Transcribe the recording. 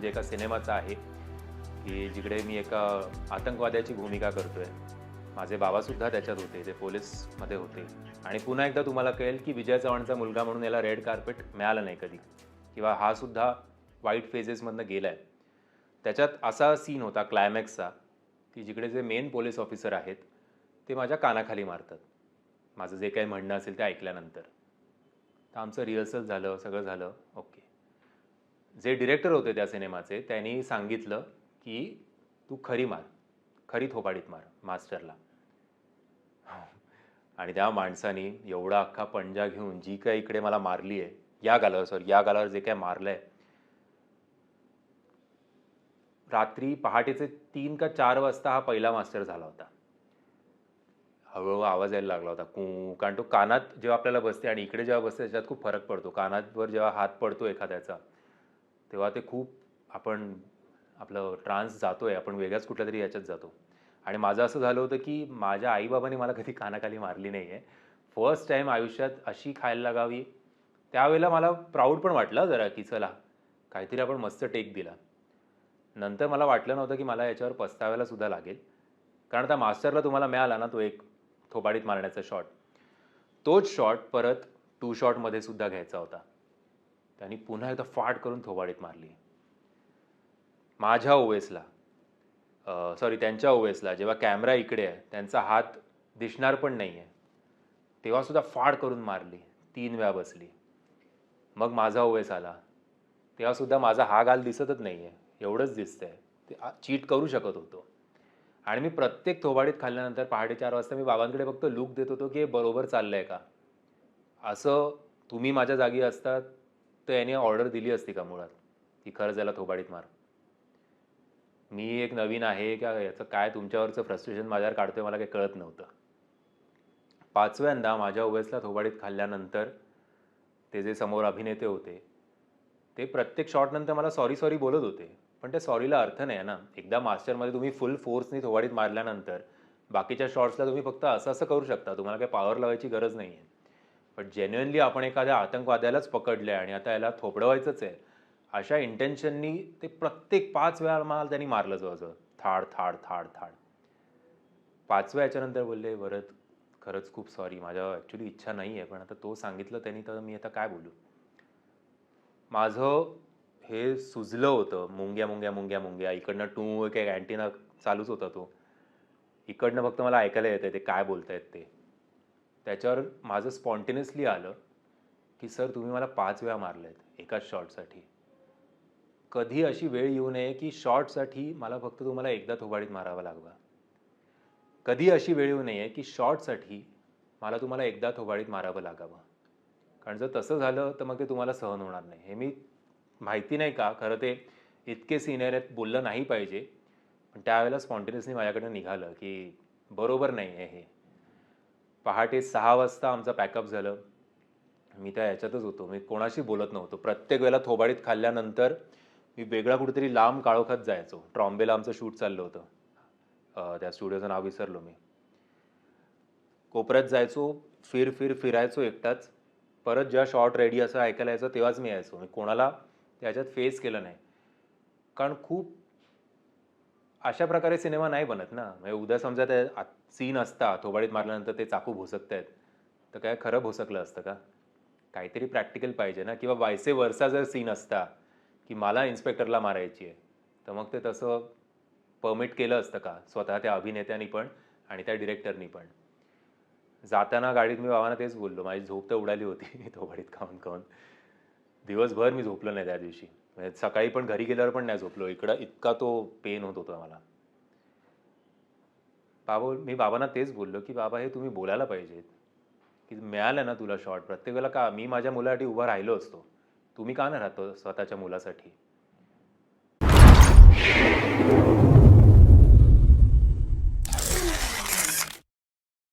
म्हणजे एका सिनेमाचा आहे की जिकडे मी एका आतंकवाद्याची भूमिका करतोय. माझे बाबासुद्धा त्याच्यात होते ते पोलीसमध्ये होते. आणि पुन्हा एकदा तुम्हाला कळेल की विजय चव्हाणचा मुलगा म्हणून याला रेड कार्पेट मिळालं नाही कधी. किंवा हा सुद्धा वाईट फेजेसमधनं गेला आहे त्याच्यात असा सीन होता क्लायमॅक्सचा की जिकडे जे मेन पोलीस ऑफिसर आहेत ते माझ्या कानाखाली मारतात. माझं जे काही म्हणणं असेल ते ऐकल्यानंतर. तर आमचं रिहर्सल झालं सगळं झालं ओके. जे डिरेक्टर होते त्या सिनेमाचे त्यांनी सांगितलं की तू खरी मार खरी थोपाडीत मार मास्टरला. आणि त्या माणसानी एवढा अख्खा पंजा घेऊन जी काय इकडे मला मारली आहे या गालावर सॉरी या गालावर जे काय मारलंय रात्री पहाटेचे तीन का चार वाजता हा पहिला मास्टर झाला होता. हळूहळू आवाज यायला लागला होता कू कारण तो कानात जेव्हा आपल्याला बसते आणि इकडे जेव्हा बसते त्याच्यात खूप फरक पडतो. कानातवर जेव्हा हात पडतो एखाद्याचा तेव्हा ते खूप आपण आपलं ट्रान्स जातो आहे आपण वेगळ्याच कुठल्या तरी याच्यात जातो. आणि माझं असं झालं होतं की माझ्या आईबाबाने मला कधी कानाखाली मारली नाही आहे फर्स्ट टाईम आयुष्यात अशी खायला लागावी. त्यावेळेला मला प्राऊड पण वाटलं जरा की चला काहीतरी आपण मस्त टेक दिला. नंतर मला वाटलं नव्हतं की मला याच्यावर पस्तावायला सुद्धा लागेल. कारण त्या मास्टरला तुम्हाला मिळाला ना तो एक थोबाडीत मारण्याचा शॉट तोच शॉट परत टू शॉटमध्ये सुद्धा घ्यायचा होता. त्यांनी पुन्हा एकदा फाट करून थोबाडीत मारली. माझ्या ओवेसला सॉरी त्यांच्या ओवेसला जेव्हा कॅमेरा इकडे आहे त्यांचा हात दिसणार पण नाही आहे तेव्हासुद्धा फाड करून मारली तीन वेळा बसली. मग माझा ओवेस आला. तेव्हासुद्धा माझा हा गाल दिसतच नाही आहे एवढंच दिसतंय. ते चीट करू शकत होतो. आणि मी प्रत्येक थोबाडीत खाल्ल्यानंतर पहाटे चार वाजता मी बाबांकडे फक्त लूक देत होतो की हे बरोबर चाललं आहे का? असं तुम्ही माझ्या जागी असतात तर याने ऑर्डर दिली असती का मुळात? की खरंच याला थोबाडीत मार. मी एक नवीन आहे का याचं काय तुमच्यावरचं फ्रस्ट्रेशन माझ्यावर काढतोय मला काही कळत नव्हतं. पाचव्यांदा माझ्या ओवेसला थोबाडीत खाल्ल्यानंतर ते जे समोर अभिनेते होते ते प्रत्येक शॉटनंतर मला सॉरी सॉरी बोलत होते. पण त्या सॉरीला अर्थ नाही आहे ना. एकदा मास्टरमध्ये तुम्ही फुल फोर्सनी थोबाडीत मारल्यानंतर बाकीच्या शॉट्सला तुम्ही फक्त असं असं करू शकता. तुम्हाला काही पॉवर लावायची गरज नाही आहे पण जेन्युअनली आपण एखाद्या आतंकवाद्यालाच पकडलं आहे आणि आता याला थोपडवायचंच आहे अशा इंटेन्शननी ते प्रत्येक पाच वेळा मला त्यांनी मारलं जवळजवळ. थाड थाड थाड थाड. पाचव्या याच्यानंतर बोलले भरत खरंच खूप सॉरी माझ्या ॲक्च्युली इच्छा नाही आहे पण आता तो सांगितलं त्यांनी तर मी आता काय बोलू? माझं हे सुजलं होतं मुंग्या मुंग्या मुंग्या मुंग्या. इकडनं टू एक अँटीना चालूच होता तो. इकडनं फक्त मला ऐकायला येतं ते काय बोलतायत ते. त्याच्यावर माझं स्पॉन्टेनियसली आलं की सर तुम्ही मला पाच वेळा मारलेत एकाच शॉटसाठी. कधी अशी वेळ येऊ नये की शॉटसाठी मला फक्त तुम्हाला एकदा थोबाडीत मारावा लागवा. कधी अशी वेळ येऊ नये की शॉटसाठी मला तुम्हाला एकदा थोबाडीत मारावं लागावं. कारण जर तसं झालं तर मग ते तुम्हाला सहन होणार नाही. हे मी माहिती नाही का? खरं ते इतके सिनियर आहेत बोललं नाही पाहिजे. पण त्यावेळेला स्पॉन्टेनियसली माझ्याकडनं निघालं की बरोबर नाही आहे हे. पहाटे सहा वाजता आमचं पॅकअप झालं. मी त्या याच्यातच होतो. मी कोणाशी बोलत नव्हतो. प्रत्येक वेळेला थोबाडीत खाल्ल्यानंतर मी वेगळा कुठेतरी लांब काळोखात जायचो. ट्रॉम्बेला आमचं शूट चाललं होतं. त्या स्टुडिओचं नाव विसरलो मी. कोपऱ्यात जायचो. फिर फिर फिरायचो एकटाच. परत जेव्हा शॉर्ट रेडी असं ऐकायला यायचं तेव्हाच मी यायचो. मी कोणाला त्याच्यात फेस केलं नाही. कारण खूप अशा प्रकारे सिनेमा नाही बनत ना. म्हणजे उद्या समजा ते सीन असता थोबाडीत मारल्यानंतर ते चाकू भोसकत आहेत तर काय खरं भोसकलं असतं का? काहीतरी प्रॅक्टिकल पाहिजे ना. किंवा वायसे वरचा जर सीन असता की मला इन्स्पेक्टरला मारायची आहे तर मग ते तसं परमिट केलं असतं का? स्वतः त्या अभिनेत्यांनी पण आणि त्या डिरेक्टरनी पण. जाताना गाडीत मी बाबांना तेच बोललो माझी झोप तर उडाली होती थोबाडीत खाऊन खाऊन. दिवसभर मी झोपलो नाही त्या दिवशी. म्हणजे सकाळी पण घरी गेल्यावर पण नाही झोपलो. इकडं इतका तो पेन होत होता मला. बाबा मी बाबांना तेच बोललो की बाबा हे तुम्ही बोलायला पाहिजेत. की मिळालं ना तुला शॉर्ट प्रत्येक वेळेला का मी माझ्या मुलासाठी उभा राहिलो असतो. तुम्ही का नाही राहतो स्वतःच्या मुलासाठी?